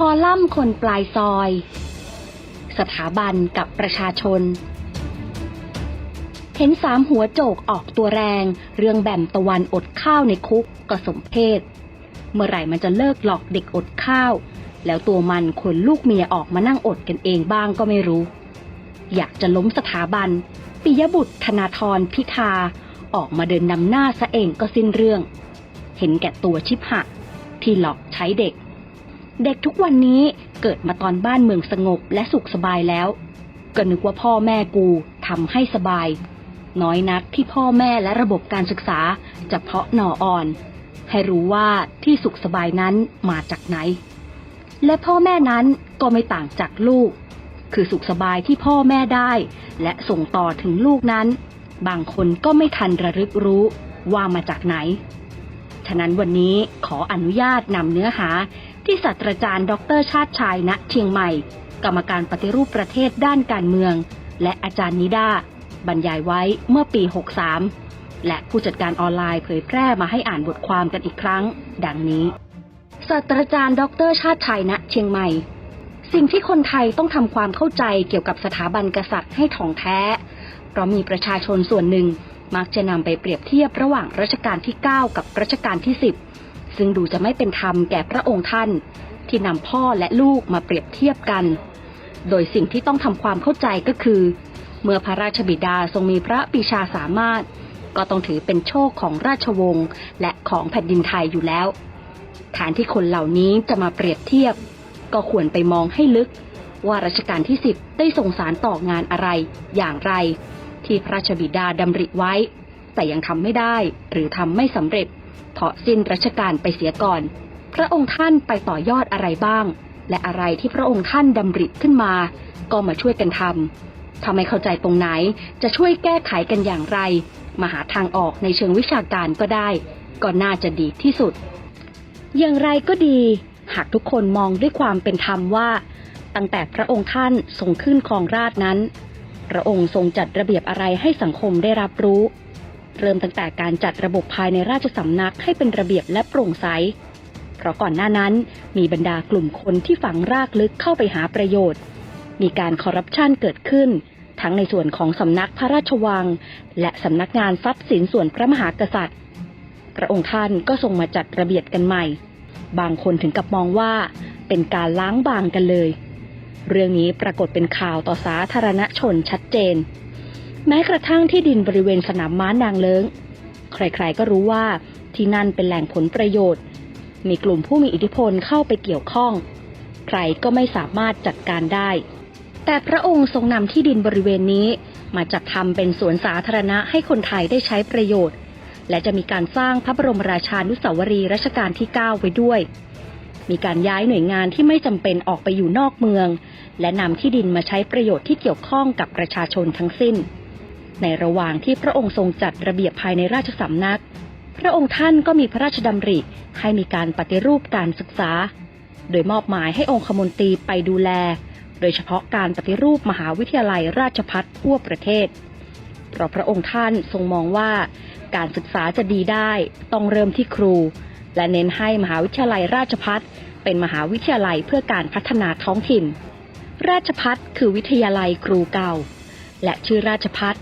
คอลัมน์คนปลายซอย สถาบันกับประชาชน เห็นสามหัวโจกออกตัวแรง เรื่องแบมตะวันอดข้าวในคุกก็สมเพศ เมื่อไหร่มันจะเลิกหลอกเด็กอดข้าว แล้วตัวมันขนลูกเมียออกมานั่งอดกันเองบ้างก็ไม่รู้ อยากจะล้มสถาบันปิยบุตรธนาธรพิธาออกมาเดินนำหน้าซะเองก็สิ้นเรื่อง เห็นแก่ตัวชิบหะที่หลอกใช้เด็ก เด็กทุกวันนี้เกิดมาตอนบ้านเมืองสงบและสุขสบายแล้ว ก็นึกว่าพ่อแม่กูทำให้สบาย น้อยนักที่พ่อแม่และระบบการศึกษาจะเพาะหน่ออ่อน ให้รู้ว่าที่สุขสบายนั้นมาจากไหน และพ่อแม่นั้นก็ไม่ต่างจากลูก คือสุขสบายที่พ่อแม่ได้ และส่งต่อถึงลูกนั้น บางคนก็ไม่ทันระลึกรู้ว่ามาจากไหนฉะนั้นวันนี้ขออนุญาตนำเนื้อหา ที่ศาสตราจารย์ ดรชาติชายณเชียงใหม่ กรรมการปฏิรูปประเทศด้านการเมือง และอาจารย์นิดาบรรยายไว้เมื่อปี 63 และผู้จัดการออนไลน์เผยแพร่มาให้อ่านบทความกันอีกครั้ง ดังนี้ศาสตราจารย์ ดรชาติชัยณเชียงใหม่ สิ่งที่คนไทยต้องทำความเข้าใจเกี่ยวกับสถาบันกษัตริย์ให้ถ่องแท้ เพราะมีประชาชนส่วนหนึ่งมักจะนำไปเปรียบเทียบระหว่างรัชกาลที่ 9 กับรัชกาลที่ 10 ซึ่งดูจะไม่เป็นธรรมแก่พระองค์ท่าน ที่นำพ่อและลูกมาเปรียบเทียบกัน โดยสิ่งที่ต้องทำความเข้าใจก็คือ เมื่อพระราชบิดาทรงมีพระปีชาสามารถ ก็ต้องถือเป็นโชคของราชวงศ์และของแผ่นดินไทยอยู่แล้ว ฐานที่คนเหล่านี้จะมาเปรียบเทียบ ก็ควรไปมองให้ลึก ว่ารัชกาลที่สิบได้ส่งสารต่องานอะไรอย่างไร ที่พระราชบิดาดำริไว้ แต่ยังทำไม่ได้หรือทำไม่สำเร็จ เพราะสิ้นรัชกาลไปเสียก่อน พระองค์ท่านไปต่อยอดอะไรบ้าง และอะไรที่พระองค์ท่านดำริขึ้นมา ก็มาช่วยกันทำถ้าไม่เข้าใจตรงไหนจะช่วยแก้ไขกันอย่างไร มาหาทางออกในเชิงวิชาการก็ได้ ก็น่าจะดีที่สุด อย่างไรก็ดี หากทุกคนมองด้วยความเป็นธรรมว่า ตั้งแต่พระองค์ท่านทรงขึ้นครองราชนั้น พระองค์ทรงจัดระเบียบอะไรให้สังคมได้รับรู้ เริ่มตั้งแต่การจัดระบบภายในราชสำนักให้เป็นระเบียบและโปร่งใส เพราะก่อนหน้านั้นมีบรรดากลุ่มคนที่ฝังรากลึกเข้าไปหาประโยชน์ มีการคอร์รัปชันเกิดขึ้น ทั้งในส่วนของสำนักพระราชวัง และสำนักงานทรัพย์สินส่วนพระมหากษัตริย์ พระองค์ท่านก็ทรงมาจัดระเบียบกันใหม่ บางคนถึงกับมองว่าเป็นการล้างบางกันเลย เรื่องนี้ปรากฏเป็นข่าวต่อสาธารณชนชัดเจน แม้กระทั่งที่ดินบริเวณสนามม้านางเลิงใครๆก็รู้ว่าที่นั่นเป็นแหล่งผลประโยชน์ มีกลุ่มผู้มีอิทธิพลเข้าไปเกี่ยวข้อง ใครก็ไม่สามารถจัดการได้ แต่พระองค์ทรงนำที่ดินบริเวณนี้มาจัดทำเป็นสวนสาธารณะให้คนไทยได้ใช้ประโยชน์ และจะมีการสร้างพระบรมราชานุสาวรีย์รัชกาลที่ 9 ไว้ด้วย มีการย้ายหน่วยงานที่ไม่จำเป็นออกไปอยู่นอกเมือง และนำที่ดินมาใช้ประโยชน์ที่เกี่ยวข้องกับประชาชนทั้งสิ้น ในระหว่างที่พระองค์ทรงจัดระเบียบภายในราชสำนัก พระองค์ท่านก็มีพระราชดำริให้มีการปฏิรูปการศึกษา โดยมอบหมายให้องคมนตรีไปดูแล โดยเฉพาะการปฏิรูปมหาวิทยาลัยราชพัฒทั่วประเทศ เพราะพระองค์ท่านทรงมองว่า การศึกษาจะดีได้ต้องเริ่มที่ครู และเน้นให้มหาวิทยาลัยราชพัฒเป็นมหาวิทยาลัยเพื่อการพัฒนาท้องถิ่น ราชพัฒคือวิทยาลัยครูเก่า และชื่อราชพัฒ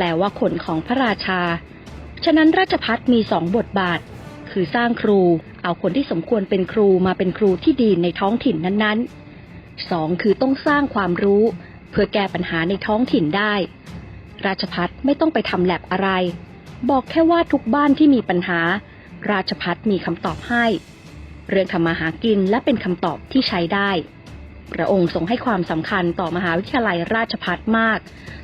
แปลว่าขนของพระราชา ฉะนั้นราชพัฒมีสองบทบาท คือสร้างครู เอาคนที่สมควรเป็นครูมาเป็นครูที่ดีในท้องถิ่นนั้นๆสองคือต้องสร้างความรู้ เพื่อแก้ปัญหาในท้องถิ่นได้ ราชพัฒไม่ต้องไปทำแลบอะไร บอกแค่ว่าทุกบ้านที่มีปัญหา ราชพัฒมีคำตอบให้ เรื่องทำมาหากินและเป็นคำตอบที่ใช้ได้ พระองค์ทรงให้ความสำคัญต่อมหาวิทยาลัยราชพัฒมาก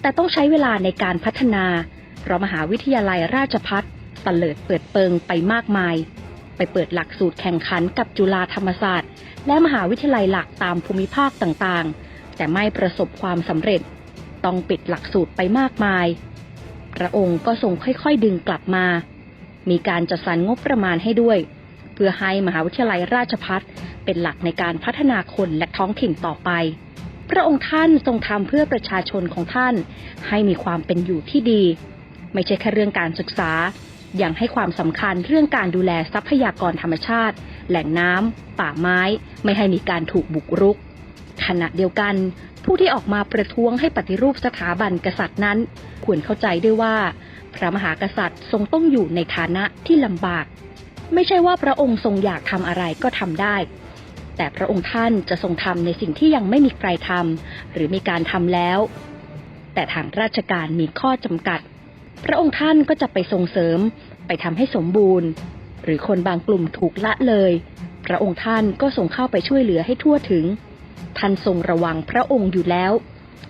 แต่ต้องใช้เวลาในการพัฒนาเพราะมหาวิทยาลัยราชพัฒตะเลิดเปิดเปิงไปมากมาย ไปเปิดหลักสูตรแข่งขันกับจุฬาธรรมศาสตร์ และมหาวิทยาลัยหลักตามภูมิภาคต่างๆ แต่ไม่ประสบความสำเร็จ ต้องปิดหลักสูตรไปมากมาย พระองค์ก็ทรงค่อยๆดึงกลับมา มีการจัดสรรงบประมาณให้ด้วย พื่อให้มหาวิทยาลัยราชพัฒเป็นหลักในการพัฒนาคนและท้องถิ่นต่อไป พระองค์ท่านทรงทำเพื่อประชาชนของท่าน ให้มีความเป็นอยู่ที่ดี ไม่ใช่แค่เรื่องการศึกษายังให้ความสำคัญเรื่องการดูแลทรัพยากรธรรมชาติ แหล่งน้ำป่าไม้ ไม่ให้มีการถูกบุกรุก ขณะเดียวกัน ผู้ที่ออกมาประท้วงให้ปฏิรูปสถาบันกษัตริย์นั้น ควรเข้าใจด้วยว่า พระมหากษัตริย์ทรงต้องอยู่ในฐานะที่ลำบาก ไม่ใช่ว่าพระองค์ทรงอยากทำอะไรก็ทำได้ แต่พระองค์ท่านจะทรงทำในสิ่งที่ยังไม่มีใครทำหรือมีการทำแล้ว แต่ทางราชการมีข้อจำกัด พระองค์ท่านก็จะไปส่งเสริม ไปทำให้สมบูรณ์ หรือคนบางกลุ่มถูกละเลย พระองค์ท่านก็ทรงเข้าไปช่วยเหลือให้ทั่วถึง ท่านทรงระวังพระองค์อยู่แล้ว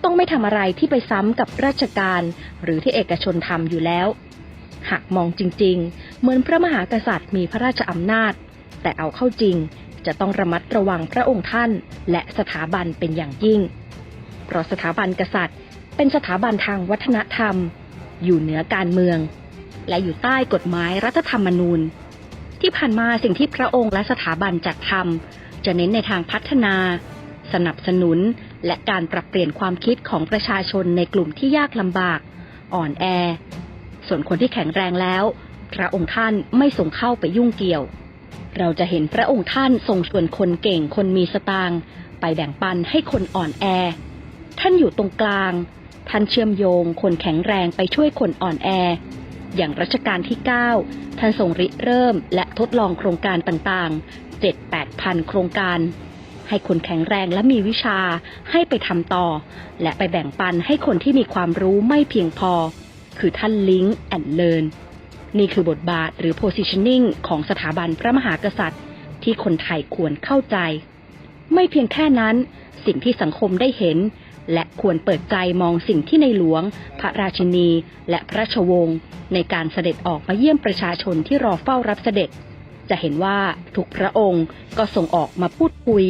ต้องไม่ทำอะไรที่ไปซ้ำกับราชการ หรือที่เอกชนทำอยู่แล้ว หากมองจริงๆ เหมือนพระมหากษัตริย์มีพระราชอำนาจ แต่เอาเข้าจริงจะต้องระมัดระวังพระองค์ท่าน และสถาบันเป็นอย่างยิ่ง เพราะสถาบันกษัตริย์ เป็นสถาบันทางวัฒนธรรม อยู่เหนือการเมือง และอยู่ใต้กฎหมายรัฐธรรมนูญ ที่ผ่านมาสิ่งที่พระองค์และสถาบันจัดทำจะเน้นในทางพัฒนา สนับสนุน และการปรับเปลี่ยนความคิดของประชาชนในกลุ่มที่ยากลำบาก อ่อนแอ ส่วนคนที่แข็งแรงแล้ว พระองค์ท่านไม่ทรงเข้าไปยุ่งเกี่ยว เราจะเห็นพระองค์ท่านทรงชวนคนเก่งคนมีสตางค์ไปแบ่งปันให้คนอ่อนแอ ท่านอยู่ตรงกลาง ท่านเชื่อมโยงคนแข็งแรงไปช่วยคนอ่อนแอ อย่างรัชกาลที่ 9 ท่านทรงริเริ่มและทดลองโครงการต่างๆ 7-8พันโครงการให้คนแข็งแรงและมีวิชาให้ไปทำต่อ และไปแบ่งปันให้คนที่มีความรู้ไม่เพียงพอ คือท่านลิงก์แอนเลิร์นนี่คือบทบาทหรือ positioning ของสถาบันพระมหากษัตริย์ ที่คนไทยควรเข้าใจ ไม่เพียงแค่นั้น สิ่งที่สังคมได้เห็น และควรเปิดใจมองสิ่งที่ในหลวง พระราชินี และพระราชวงศ์ในการเสด็จออกมาเยี่ยมประชาชนที่รอเฝ้ารับเสด็จ จะเห็นว่าทุกพระองค์ก็ส่งออกมาพูดคุย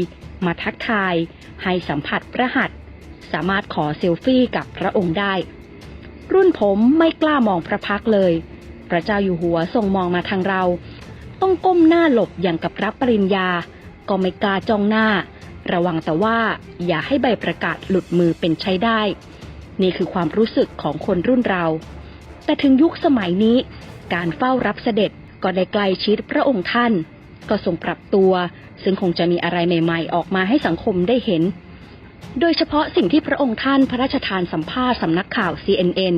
มาทักทาย ให้สัมผัสพระหัตถ์สามารถขอเซลฟี่กับพระองค์ได้ รุ่นผมไม่กล้ามองพระพักเลย พระเจ้าอยู่หัวทรงมองมาทางเรา ต้องก้มหน้าหลบอย่างกับรับปริญญา ก็ไม่กล้าจ้องหน้า ระวังแต่ว่าอย่าให้ใบประกาศหลุดมือเป็นใช้ได้ นี่คือความรู้สึกของคนรุ่นเรา แต่ถึงยุคสมัยนี้ การเฝ้ารับเสด็จก็ได้ใกล้ชิดพระองค์ท่าน ก็ทรงปรับตัว ซึ่งคงจะมีอะไรใหม่ ๆ ออกมาให้สังคมได้เห็น โดยเฉพาะสิ่งที่พระองค์ท่านพระราชทานสัมภาษณ์สำนักข่าว CNN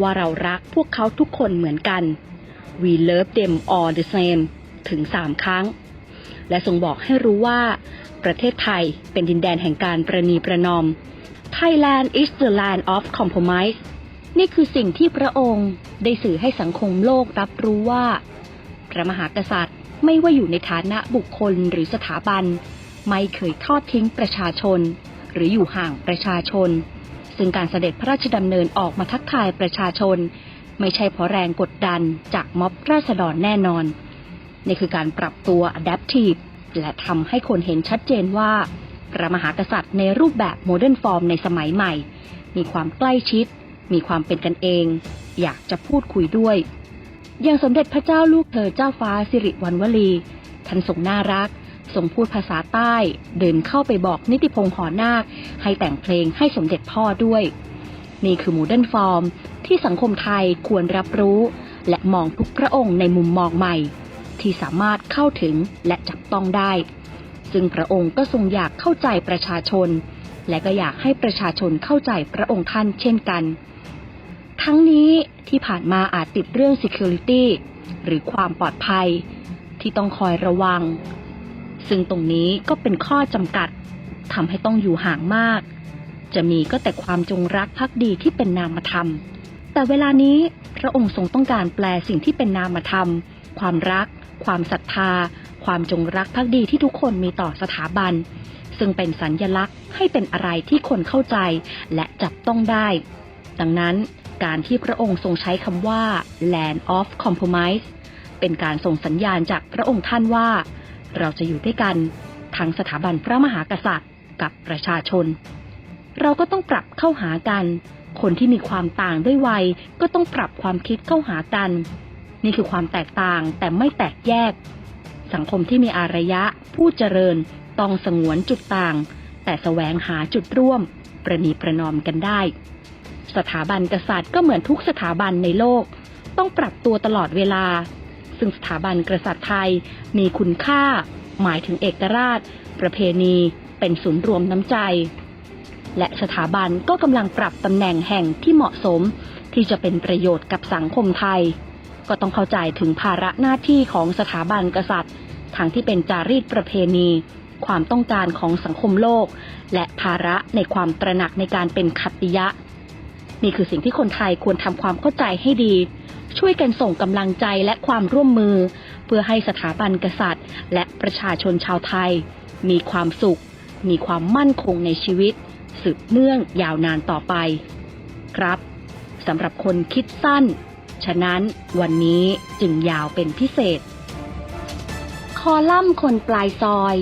ว่าเรารักพวกเขาทุกคนเหมือนกัน We love them all the same ถึงสามครั้ง และทรงบอกให้รู้ว่า ประเทศไทยเป็นดินแดนแห่งการประนีประนอม Thailand is the land of compromise นี่คือสิ่งที่พระองค์ได้สื่อให้สังคมโลกรับรู้ว่า พระมหากษัตริย์ไม่ว่าอยู่ในฐานะบุคคลหรือสถาบัน ไม่เคยทอดทิ้งประชาชน หรืออยู่ห่างประชาชน ซึ่งการเสด็จพระราชดำเนินออกมาทักทายประชาชน ไม่ใช่เพราะแรงกดดันจากม็อบราษฎรแน่นอน นี่คือการปรับตัว adaptive และทำให้คนเห็นชัดเจนว่า พระมหากษัตริย์ในรูปแบบโมเดิร์นฟอร์มในสมัยใหม่ มีความใกล้ชิด มีความเป็นกันเอง อยากจะพูดคุยด้วยอย่างสมเด็จพระเจ้าลูกเธอเจ้าฟ้าสิริวัณวลีท่านทรงน่ารัก ทรงพูดภาษาใต้ เดินเข้าไปบอกนิติพงษ์หอนาค ให้แต่งเพลงให้สมเด็จพ่อด้วย นี่คือโมเดิร์นฟอร์มที่สังคมไทยควรรับรู้ และมองทุกพระองค์ในมุมมองใหม่ ที่สามารถเข้าถึงและจับต้องได้ ซึ่งพระองค์ก็ทรงอยากเข้าใจประชาชน และก็อยากให้ประชาชนเข้าใจพระองค์ท่านเช่นกัน ทั้งนี้ที่ผ่านมาอาจติดเรื่อง security หรือความปลอดภัย ที่ต้องคอยระวัง ซึ่งตรงนี้ก็เป็นข้อจำกัดทำให้ต้องอยู่ห่างมาก จะมีก็แต่ความจงรักภักดีที่เป็นนามธรรม แต่เวลานี้พระองค์ทรงต้องการแปลสิ่งที่เป็นนามธรรม ความรัก ความศรัทธา ความจงรักภักดีที่ทุกคนมีต่อสถาบัน ซึ่งเป็นสัญญลักษณ์ให้เป็นอะไรที่คนเข้าใจและจับต้องได้ ดังนั้นการที่พระองค์ทรงใช้คำว่า land of compromise เป็นการส่งสัญญาณจากพระองค์ท่านว่า เราจะอยู่ด้วยกันทั้งสถาบันพระมหากษัตริย์กับประชาชน เราก็ต้องปรับเข้าหากัน คนที่มีความต่างด้วยวัยก็ต้องปรับความคิดเข้าหากัน นี่คือความแตกต่างแต่ไม่แตกแยก สังคมที่มีอารยะ ผู้เจริญต้องสงวนจุดต่าง แต่แสวงหาจุดร่วม ประนีประนอมกันได้ สถาบันกษัตริย์ก็เหมือนทุกสถาบันในโลก ต้องปรับตัวตลอดเวลา ซึ่งสถาบันกษัตริย์ไทย มีคุณค่า หมายถึงเอกราช ประเพณี เป็นศูนย์รวมน้ำใจ และสถาบันก็กำลังปรับตำแหน่งแห่งที่เหมาะสม ที่จะเป็นประโยชน์กับสังคมไทย ก็ต้องเข้าใจถึงภาระหน้าที่ของสถาบันกษัตริย์ทั้งที่เป็นจารีตประเพณี ความต้องการของสังคมโลก และภาระในความตระหนักในการเป็นขัตติยะ นี่คือสิ่งที่คนไทยควรทำความเข้าใจให้ดี ช่วยกันส่งกำลังใจและความร่วมมือ เพื่อให้สถาบันกษัตริย์ และประชาชนชาวไทย มีความสุข มีความมั่นคงในชีวิต สืบเนื่องยาวนานต่อไป ครับสำหรับคนคิดสั้น ฉะนั้นวันนี้จึงยาวเป็นพิเศษ คอลัมน์คนปลายซอย